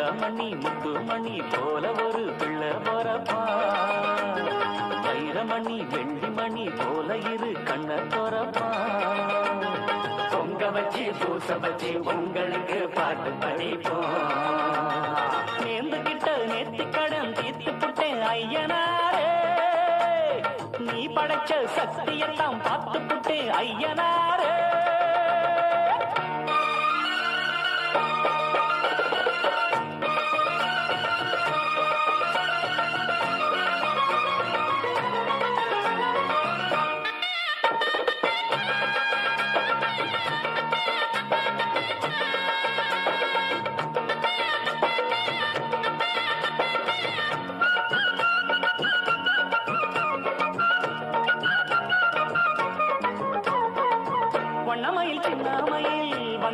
தங்கமணி முத்துமணி போல ஒரு பிள்ளை போறப்பா. வைரமணி வெள்ளிமணி போல இரு கண்ண போறப்பா. பொங்க வச்சு பூச வச்சு உங்களுக்கு பாட்டு படிப்போம். நேர்ந்துகிட்ட நேர்த்தி கடன் தீர்த்து புட்டேன் ஐயனாரே. நீ படைச்ச சக்தியெல்லாம் பார்த்து புட்டேன் ஐயனாரே.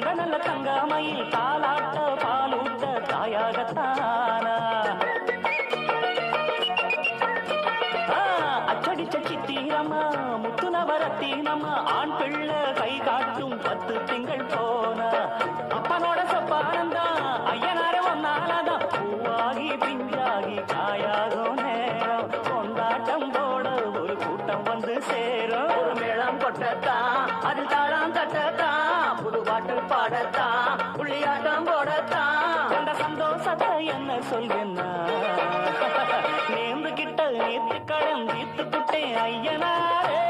நல்ல நல்ல தங்கமையில் தாலாட்ட பாலூட்ட தாயாகத்தானா? அச்சடிச்ச சித்திரம்மா முத்து நவரத்தினம்மா ஆண் பிள்ளை கை காட்டும் பத்து திங்கள் போனா. அப்பனோட ஐயனா நேர்ந்து கிட்ட நேத்து கடன் தீர்த்து புட்டேன் ஐயனாரே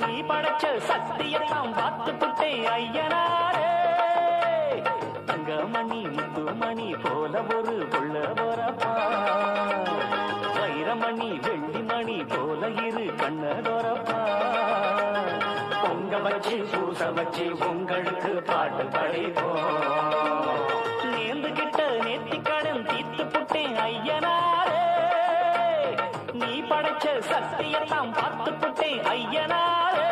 நீ படைச்ச சக்தியெல்லாம் பார்த்து புட்டேன் ஐயனாரே தங்கமணி முத்துமணி போல ஒரு புள்ள போறப்பா வைரமணி வெள்ளிமணி போல இரு கண்ணதோரப்பா பொங்க வச்சு பூச வச்சு உங்களுக்கு பாட்டு படைப்போம். நேர்ந்து கிட்ட நேர்த்தி ஐயனாரே நீ படைச்ச சக்தியெல்லாம் பார்த்து புட்டேன் ஐயனாரே.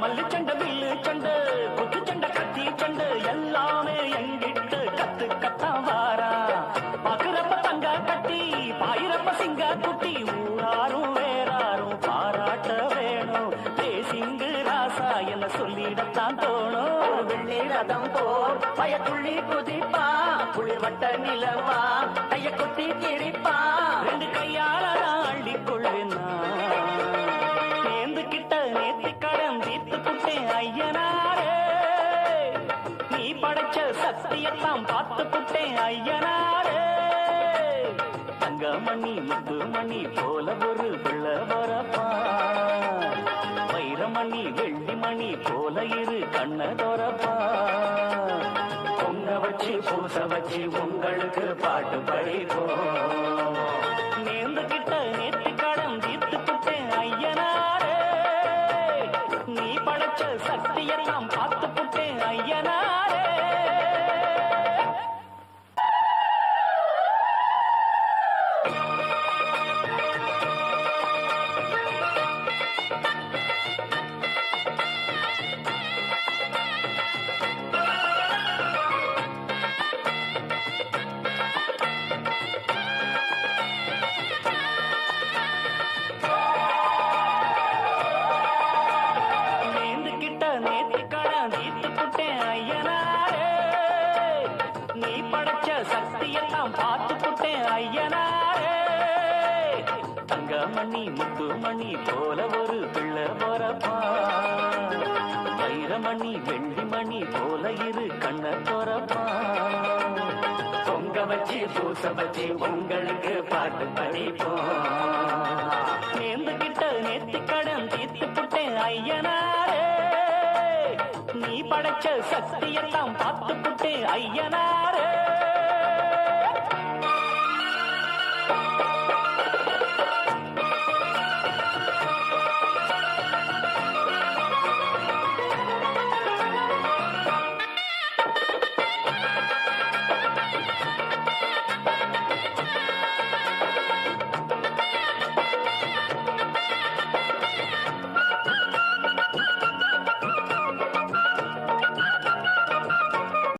மல்லு சண்டை வில்லு சண்டை குத்து சண்டை கத்தி சண்டை எல்லாமே எங்கிட்டு கத்து கத்தான் வாரா. பாக்குறப்ப தங்க கட்டி பாயிரப்ப சிங்க குட்டி ஊராரும் வேறாரும் பாராட்ட வேணும். தேசிங்கு ராசா என்ன சொல்லிடத்தான் தோணும். வெள்ளி ரதம் போர் பயத்துள்ளி குதிப்பா குளிர் வட்ட நிலவா கைய கொத்தி கிழிப்பா. படைச்ச பார்த்துக்கிட்டேன் ஐயனாரே. தங்க மணி முத்து மணி போல ஒரு பிள்ளை வரப்பா. வைரமணி வெள்ளி மணி போல இரு கண்ண தொரப்பா பொங்க வச்சு பூச வச்சு உங்களுக்கு பாட்டு படிப்போம். நேர்ந்து மணி முத்து மணி போல ஒரு பிள்ளை பொறப்பா. வைரமணி வெள்ளி மணி போல இரு கண்ண தோறப்பா பொங்க வச்சு பூச வச்சு உங்களுக்கு பாட்டு படிப்போம். நேர்ந்து கிட்ட கடன் தீர்த்து புட்டேன் ஐயனாரே. நீ படைச்ச சக்தியெல்லாம் பார்த்து புட்டேன் ஐயனாரே.